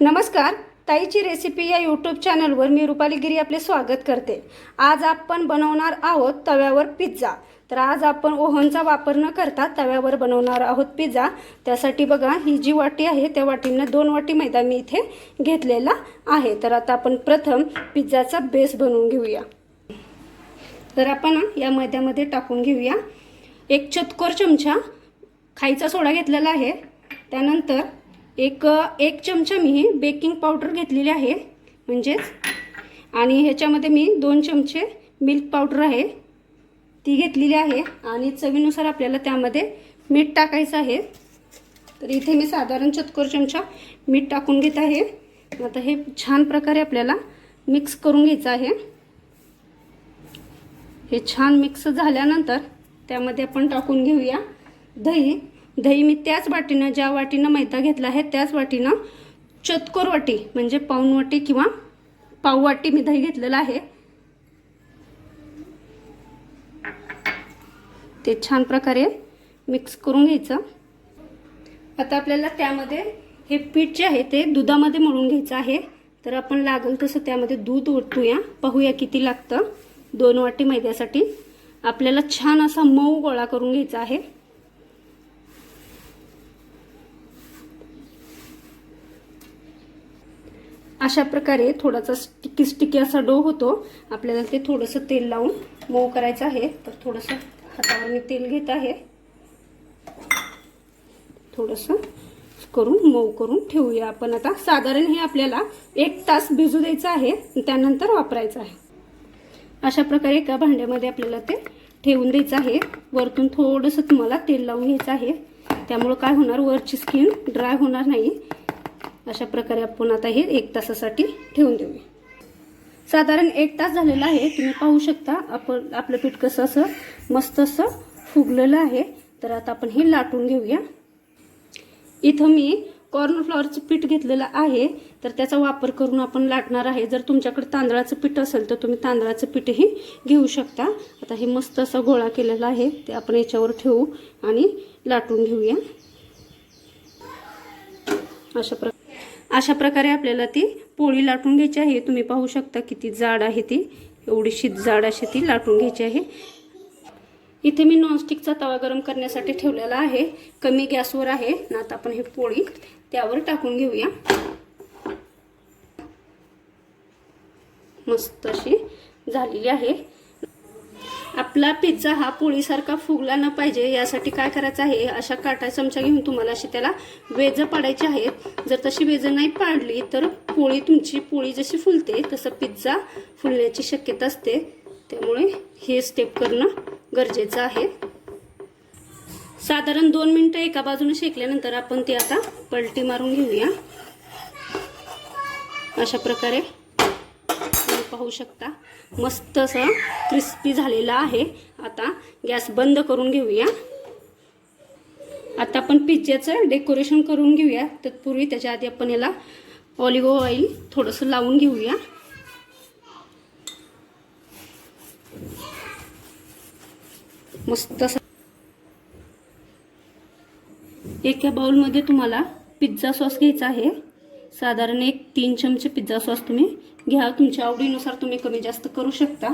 नमस्कार ताईची रेसिपी या यूट्यूब चॅनलवर मी रुपाली गिरी आपले स्वागत करते. आज आपण बनवणार आहोत तव्यावर पिझ्झा तर आज आपण ओव्हनचा वापर न करता तव्यावर बनवणार आहोत पिझ्झा त्यासाठी बघा ही जी वाटी आहे त्या वाटीनं दोन वाटी मैदा मी इथे घेतलेला आहे. तर आता आपण प्रथम पिझ्झाचा बेस बनवून घेऊया. तर आपण या मैद्यामध्ये टाकून घेऊया. एक चतकोर चमचा खायचा सोडा घेतलेला आहे. त्यानंतर एक एक चमचा मी बेकिंग पावडर घेतलेली आहे म्हणजेच. आणि ह्याच्यामध्ये मी दोन चमचे मिल्क पावडर आहे ती घेतलेली आहे. आणि चवीनुसार आपल्याला त्यामध्ये मीठ टाकायचं आहे. तर इथे मी साधारण चतकोर चमचा मीठ टाकून घेत आहे. आता हे छान प्रकारे आपल्याला मिक्स करून घ्यायचं आहे. हे छान मिक्स झाल्यानंतर त्यामध्ये आपण टाकून घेऊया दही. दही मी त्याच वाटीनं ज्या वाटीनं मैदा घेतला आहे त्याच वाटीनं चतकोर वाटी म्हणजे पाऊन वाटी किंवा पाव वाटी मी दही घेतलेलं आहे. ते छान प्रकारे मिक्स करून घ्यायचं. आता आपल्याला त्यामध्ये हे पीठ जे आहे ते दुधामध्ये मळून घ्यायचं आहे. तर आपण लागल तसं त्यामध्ये दूध ओतूया. पाहूया किती लागतं. दोन वाटी मैद्यासाठी आपल्याला छान असा मऊ गोळा करून घ्यायचा आहे. अशा प्रकारे थोडासा स्टिकी स्टिकी असा डो होतो. आपल्याला ते थोडंसं तेल लावून मऊ करायचं आहे. तर थोडंसं हातावर मी तेल घेत आहे. थोडंसं करून मऊ करून ठेवूया आपण. आता साधारण हे आपल्याला एक तास भिजू द्यायचं आहे त्यानंतर वापरायचं आहे. अशा प्रकारे एका भांड्यामध्ये आपल्याला ते ठेवून द्यायचं आहे. वरतून थोडंसं तुम्हाला तेल लावून घ्यायचं आहे. त्यामुळं काय होणार? वरची स्किन ड्राय होणार नाही. अशा प्रकारे आपण आता हे एक तासासाठी ठेवून देऊया. साधारण एक तास झालेला आहे. तुम्ही पाहू शकता आपण आपलं पीठ कसं असं मस्त असं फुगलेलं आहे. तर आता आपण हे लाटून घेऊया. इथं मी कॉर्नफ्लॉवरचं पीठ घेतलेलं आहे. तर त्याचा वापर करून आपण लाटणार आहे. जर तुमच्याकडे तांदळाचं पीठ असेल तर तुम्ही तांदळाचं पीठही घेऊ शकता. आता हे मस्त असा गोळा केलेला आहे. ते आपण याच्यावर ठेवू आणि लाटून घेऊया. अशा प्रकार अशा प्रकारे आपल्याला ती पोळी लाटून घ्यायची आहे. तुम्ही पाहू शकता किती जाड आहे ती. एवढीशी जाड अशी ती लाटून घ्यायची आहे. इथे मी नॉनस्टिकचा तवा गरम करण्यासाठी ठेवलेला आहे. कमी गॅसवर आहे. ना आता आपण हे पोळी त्यावर टाकून घेऊया. मस्त अशी झालेली आहे. आपला पिझ्झा हा पोळीसारखा फुगला न पाहिजे यासाठी काय करायचं आहे? अशा काटा चमचा घेऊन तुम्हाला अशी त्याला वेज पाडायची आहेत. जर तशी वेज नाही पाडली तर पोळी तुमची पोळी जशी फुलते तसं पिझ्झा फुलण्याची शक्यता असते. त्यामुळे हे स्टेप करणं गरजेचं आहे. साधारण दोन मिनटं एका बाजूने शेकल्यानंतर आपण ती आता पलटी मारून घेऊया. अशा प्रकारे पाहू शकता. मस्त असं क्रिस्पी झालेलं आहे. आता गॅस बंद करून घेऊया. आता आपण पिझ्झ्याचं डेकोरेशन करून घेऊया. तत्पूर्वी त्याच्या आधी आपण याला ऑलिव्ह ऑइल थोडंसं लावून घेऊया. मस्त एका बाउलमध्ये तुम्हाला पिझ्झा सॉस घ्यायचा आहे. साधारण एक तीन चमचे पिझ्झा सॉस तुम्ही घ्या. तुमच्या आवडीनुसार तुम्ही कमी जास्त करू शकता.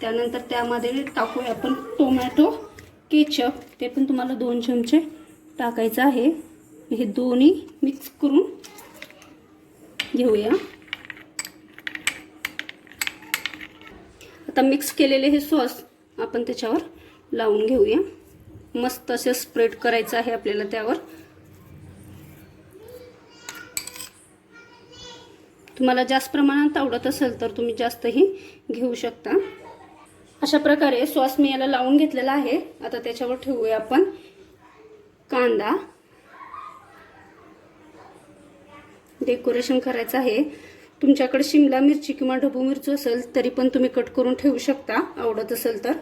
त्यानंतर त्यामध्ये टाकूया आपण टोमॅटो केचप ते पण तुम्हाला दोन चमचे टाकायचं आहे. हे दोन्ही मिक्स करून घेऊया. आता मिक्स केलेले हे सॉस आपण त्याच्यावर लावून घेऊया. मस्त असे स्प्रेड करायचं आहे आपल्याला त्यावर. तुम्हाला जास्त प्रमाणात आवडत असेल तर तुम्ही जास्तही घेऊ शकता. अशा प्रकारे सॉस मी याला लावून घेतलेला आहे. आता त्याच्यावर ठेवूया आपण कांदा. डेकोरेशन करायचं आहे. तुमच्याकडे शिमला मिरची किंवा ढबू मिरची असेल तरी पण तुम्ही कट करून ठेवू शकता. आवडत असेल तर.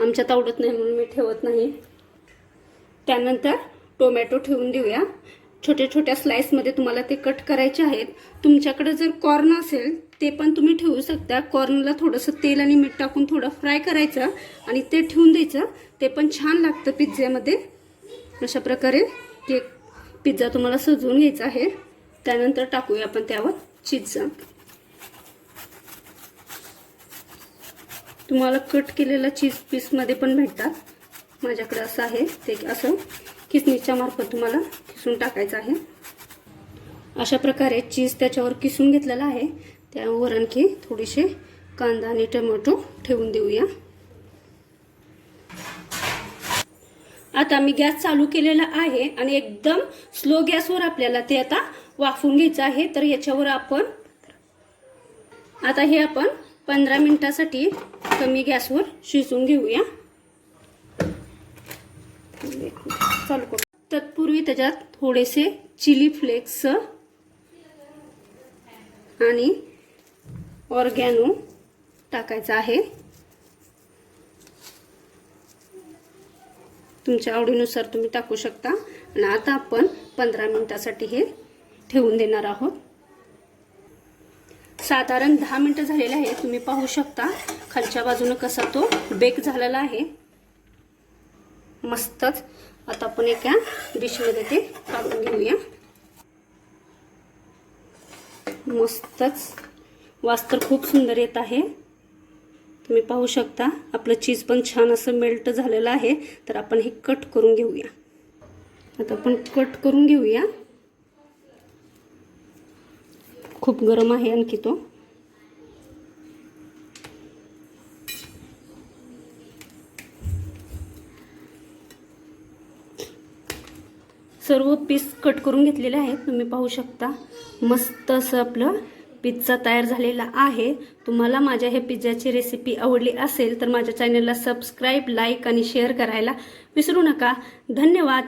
आमच्यात आवडत नाही म्हणून मी ठेवत नाही. त्यानंतर टोमॅटो ठेवून देऊया. छोट्या छोट्या स्लाईसमध्ये तुम्हाला ते कट करायचे आहेत. तुमच्याकडे जर कॉर्न असेल ते पण तुम्ही ठेवू शकता. कॉर्नला थोडंसं तेल आणि मीठ टाकून थोडं फ्राय करायचं आणि ते ठेवून द्यायचं. ते पण छान लागतं पिझ्झ्यामध्ये. अशा प्रकारे केक पिझ्झा तुम्हाला सजवून घ्यायचा आहे. त्यानंतर टाकूया आपण त्यावर चिज्जा तुम्हाला कट केलेला चीज पीसमध्ये पण भेटतात. माझ्याकडे असं आहे. ते असं किसनीच्या मार्फत तुम्हाला किसून टाकायचं आहे. अशा प्रकारे चीज त्याच्यावर किसून घेतलेला आहे. त्यावर आणखी थोडीशी कांदा आणि टोमॅटो ठेवून देऊया. आता मी गॅस चालू केलेला आहे आणि एकदम स्लो गॅसवर आपल्याला ते आता वाफवून घ्यायचं आहे. तर याच्यावर आपण आता हे आपण पंधरा मिनिटासाठी कमी गॅसवर शिजवून घेऊया. चालू करू. तत्पूर्वी त्याच्यात थोडेसे चिली फ्लेक्स आणि ऑर्गॅनो टाकायचं आहे. तुमच्या आवडीनुसार तुम्ही टाकू शकता. आणि आता आपण पंधरा मिनटासाठी हे ठेवून देणार आहोत. साधारण दहा मिनटं झालेले आहे तुम्ही पाहू शकता खालच्या बाजूनं कसा तो बेक झालेला आहे. मस्तच. आता आपण एका डिशमध्ये ते काढून घेऊया. मस्तच. वास तर खूप सुंदर येत आहे. तुम्ही पाहू शकता आपलं चीज पण छान असं मेल्ट झालेलं आहे. तर आपण हे कट करून घेऊया. आता आपण कट करून घेऊया. खूप गरम आहे आणखी तो. सर्व पीस कट करून घेतलेले आहेत. तुम्ही पाहू शकता. मस्त असं आपलं पिझ्झा तयार झालेला आहे. तुम्हाला माझ्या हे पिझ्झाची रेसिपी आवडली असेल तर माझ्या चॅनलला सबस्क्राईब लाईक आणि शेअर करायला विसरू नका. धन्यवाद.